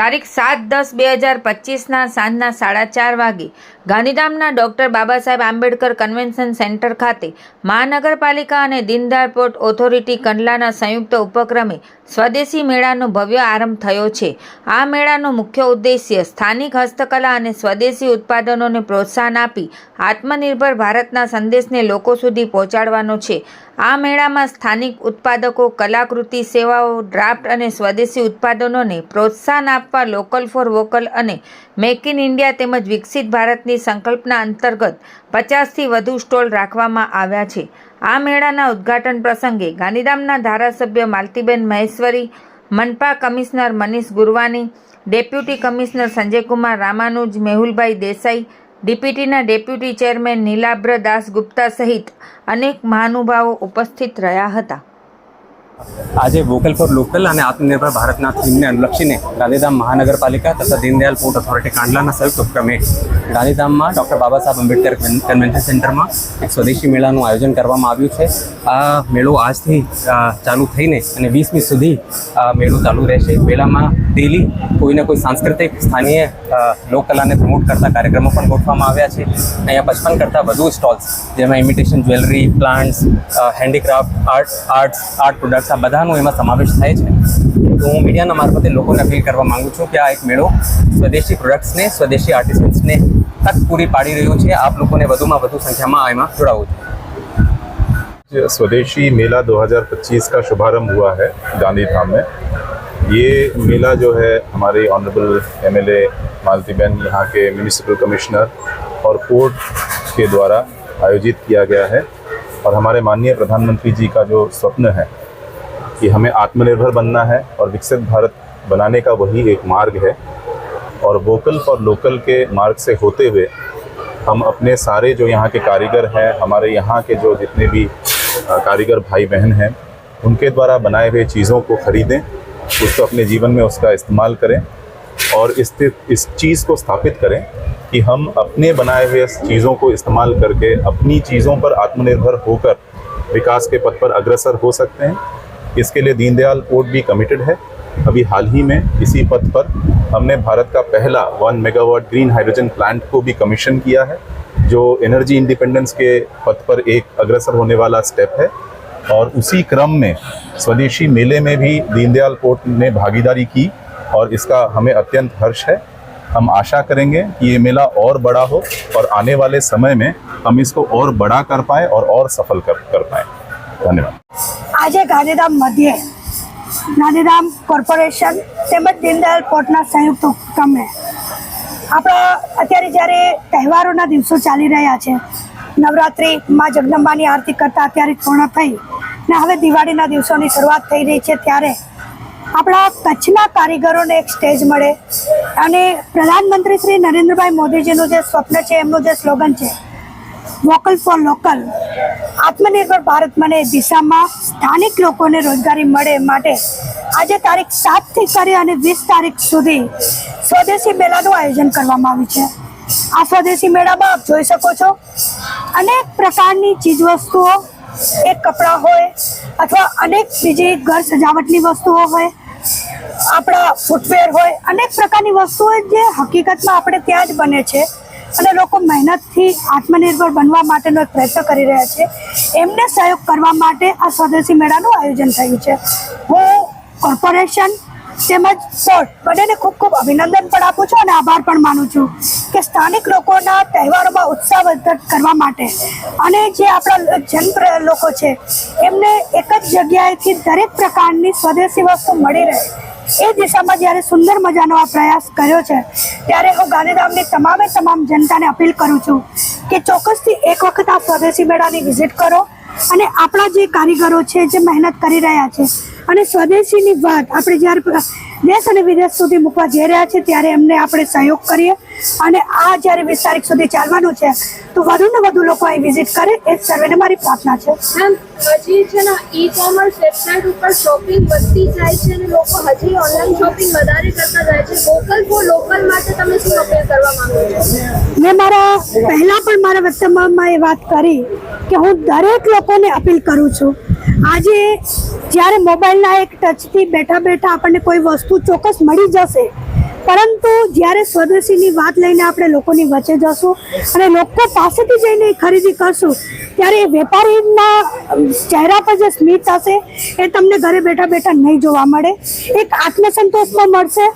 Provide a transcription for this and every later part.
તારીખ સાત દસ બે હજાર પચીસના સાંજના સાડા ચાર વાગે ગાંધીધામના doctor Baba Saheb Ambedkar convention centre ખાતે મહાનગરપાલિકા અને દીનદયાળ પોર્ટ ઓથોરિટી કંડલાના સંયુક્ત ઉપક્રમે સ્વદેશી મેળાનો ભવ્ય આરંભ થયો છે. આ મેળાનો મુખ્ય ઉદ્દેશ્ય સ્થાનિક હસ્તકલા અને સ્વદેશી ઉત્પાદનોને પ્રોત્સાહન આપી આત્મનિર્ભર ભારતના સંદેશને લોકો સુધી પહોંચાડવાનો છે. આ મેળામાં સ્થાનિક ઉત્પાદકો, કલાકૃતિ સેવાઓ, ડ્રાફ્ટ અને સ્વદેશી ઉત્પાદનોને પ્રોત્સાહન આપવા લોકલ ફોર વોકલ અને મેક ઇન ઇન્ડિયા તેમજ વિકસિત ભારતની સંકલ્પના અંતર્ગત પચાસથી વધુ સ્ટોલ રાખવામાં આવ્યા છે. આ મેળાના ઉદ્ઘાટન પ્રસંગે ગાંધીધામના ધારાસભ્ય Maltiben Maheshwari, મનપા commissioner Manish Gurwani deputy commissioner Sanjaykumar Ramanuj, Mehulbhai Desai ડીપીટીના deputy chairman Nilabhra Dasgupta સહિત અનેક મહાનુભાવો ઉપસ્થિત રહ્યા હતા. આજે વોકલ ફોર લોકલ અને આત્મનિર્ભર ભારતના થીમને અનુલક્ષીને ગાંધીધામ મહાનગરપાલિકા તથા દીનદયાલ પોર્ટ ઓથોરિટી કાંડલાના સંયુક્ત ઉપક્રમે ગાંધીધામમાં ડૉક્ટર બાબા સાહેબ આંબેડકર કન્વેન્શન સેન્ટરમાં એક સ્વદેશી મેળાનું આયોજન કરવામાં આવ્યું છે. આ મેળો આજથી ચાલુ થઈને અને વીસમી સુધી આ મેળો ચાલુ રહેશે. મેળામાં ડેલી કોઈને કોઈ સાંસ્કૃતિક, સ્થાનીય લોકકલાને પ્રમોટ કરતા કાર્યક્રમો પણ ગોઠવવામાં આવ્યા છે. અહીંયા પચપન કરતાં વધુ સ્ટોલ્સ જેમાં imitation jewellery plants handicraft art arts art products આ બધાનો એમાં સમાવેશ થાય છે તો હું મીડિયાના મારફતે લોકોને અપીલ કરવા માંગુ છું કે આ એક મેળો સ્વદેશી પ્રોડક્ટ્સને સ્વદેશી આર્ટિસ્ટને તક પૂરી પાડી રહ્યો છે આપ લોકોને વધુમાં વધુ સંખ્યામાં એમાં જોડાવવું જોઈએ स्वदेशी मेला 2025 का शुभारंभ हुआ है गांधी धाम में ये मेला जो है हमारे ऑनरेबल एमएलए मालतीबेन यहाँ के म्यूनिसिपल कमिश्नर और कोर्ट के द्वारा आयोजित किया गया है और हमारे माननीय प्रधानमंत्री जी का जो स्वप्न है कि हमें आत्मनिर्भर बनना है और विकसित भारत बनाने का वही एक मार्ग है। और वोकल फॉर लोकल के मार्ग से होते हुए हम अपने सारे जो यहाँ के कारीगर हैं, हमारे यहाँ के जो जितने भी कारीगर भाई बहन हैं, उनके द्वारा बनाए हुए चीज़ों को खरीदें, उसको अपने जीवन में उसका इस्तेमाल करें और इस इस चीज़ को स्थापित करें कि हम अपने बनाए हुए चीज़ों को इस्तेमाल करके अपनी चीज़ों पर आत्मनिर्भर होकर विकास के पथ पर अग्रसर हो सकते हैं। इसके लिए दीनदयाल पोर्ट भी कमिटेड है। अभी हाल ही में इसी पथ पर हमने भारत का पहला one megawatt green hydrogen plant को भी कमीशन किया है, जो एनर्जी इंडिपेंडेंस के पथ पर एक अग्रसर होने वाला स्टेप है। और उसी क्रम में स्वदेशी मेले में भी दीनदयाल पोर्ट ने भागीदारी की और इसका हमें अत्यंत हर्ष है। हम आशा करेंगे कि ये मेला और बड़ा हो और आने वाले समय में हम इसको और बड़ा कर पाएँ और और सफल कर कर पाएँ। ધન્યવાદ. આજે ગાંધીધામ મધ્યે ગાંધીધામ કોર્પોરેશન તેમજ દીનદયાલ પોર્ટના સંયુક્ત ઉપક્રમે આપણા અત્યારે જ્યારે તહેવારોના દિવસો ચાલી રહ્યા છે, નવરાત્રિ, માં જગદંબાની આરતી કરતાં અત્યારે પૂર્ણ થઈ ને હવે દિવાળીના દિવસોની શરૂઆત થઈ રહી છે ત્યારે આપણા કચ્છના કારીગરોને એક સ્ટેજ મળે અને પ્રધાનમંત્રી શ્રી નરેન્દ્રભાઈ મોદીજીનું જે સ્વપ્ન છે, એમનું જે સ્લોગન છે વોકલ ફોર લોકલ આત્મનિર્ભર ભારત એ દિશામાં સ્થાનિક લોકોને રોજગારી મળે માટે આજે તારીખ સાતથી કરી અને વીસ તારીખ સુધી સ્વદેશી મેળાનું આયોજન કરવામાં આવ્યું છે. આ સ્વદેશી મેળામાં આપ જોઈ શકો છો અનેક પ્રકારની ચીજવસ્તુઓ. એક કપડાં હોય અથવા અનેક બીજી ઘર સજાવટની વસ્તુઓ હોય. આપણા ફૂટવેર હોય. અનેક પ્રકારની વસ્તુઓ જે હકીકતમાં આપણે ત્યાં જ બને છે. અને લોકો મહેનતથી આત્મનિર્ભર બનવા માટેનો એક પ્રયત્ન કરી રહ્યા છે. એમને સહયોગ કરવા માટે આ સ્વદેશી મેળાનું આયોજન થયું છે. હું કોર્પોરેશન તેમજ સોટ બંનેને ખૂબ ખૂબ અભિનંદન પણ આપું છું અને આભાર પણ માનું છું કે સ્થાનિક લોકોના તહેવારોમાં ઉત્સાહ વર્ધક કરવા માટે અને જે આપણા જન લોકો છે, એમને એક જ જગ્યાએથી દરેક પ્રકારની સ્વદેશી વસ્તુ મળી રહે એ દિશામાં જ્યારે સુંદર મજાનો આ પ્રયાસ કર્યો છે, ત્યારે હું ગાંધીધામની તમામે તમામ જનતાને અપીલ કરું છું કે ચોક્કસથી એક વખત આ સ્વદેશી મેળાની વિઝિટ કરો અને આપણા જે કારીગરો છે, જે મહેનત કરી રહ્યા છે અને સ્વદેશીની વાત આપણે જ્યારે દેશ અને વિદેશ સુધી મૂકવા જઈ રહ્યા છે, ત્યારે એમને આપણે સહયોગ કરીએ અને આ જ્યારે વીસ તારીખ સુધી ચાલવાનું છે તો વધુ ને વધુ લોકો અહીં વિઝિટ કરે એ સર્વેને મારી પ્રાર્થના છે. મેમ હજી છે ને ઈ કોમર્સ વેબસાઇટ ઉપર શોપિંગ વધતી જાય છે અને લોકો હજી ઓનલાઈન શોપિંગ વધારે કરતા જાય છે. લોકલ ફોર લોકલ માટે તમે શું અપીલ કરવા માંગો છો? મેં મારા પહેલાં પણ મારા વક્તવ્યમાં એ વાત કરી કે હું દરેક લોકોને અપીલ કરું છું. આજે જ્યારે મોબાઈલના એક ટચથી બેઠા બેઠા આપણને કોઈ વસ્તુ ચોક્કસ મળી જશે પરંતુ જ્યારે સ્વદેશીની વાત લઈને આપણે લોકોની વચ્ચે જશું અને લોકો પાસેથી જઈને ખરીદી કરશું, ત્યારે વેપારીના ચહેરા પર જે સ્મિત હશે, એ તમને ઘરે બેઠા બેઠા નહીં જોવા મળે. એક આત્મસંતોષ પણ મળશે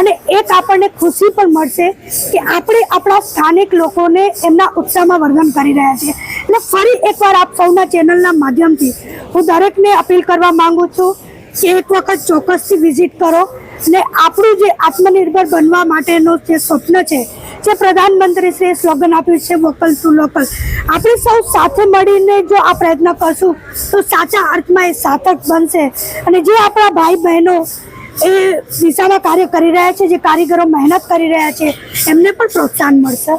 અને એક આપણને ખુશી પણ મળશે કે આપણે આપણા સ્થાનિક લોકોને એમના ઉત્સાહમાં વર્ણન કરી રહ્યા છીએ. એટલે ફરી એકવાર આપ સૌના ચેનલના માધ્યમથી હું દરેકને અપીલ કરવા માગું છું કે એક વખત ચોક્કસથી વિઝિટ કરો. અને આપણું જે આત્મનિર્ભર બનવા માટેનું જે સ્વપ્ન છે, જે પ્રધાનમંત્રી શ્રીએ સ્લોગન આપ્યું છે, વોકલ ટુ લોકલ. આપણે સૌ સાથે મળીને જો આ પ્રયત્ન કરશું, તો સાચા અર્થમાં એ સાર્થક બનશે. અને જે આપણા ભાઈ બહેનો એ દિશામાં કાર્ય કરી રહ્યા છે, જે કારીગરો મહેનત કરી રહ્યા છે, એમને પણ પ્રોત્સાહન મળશે.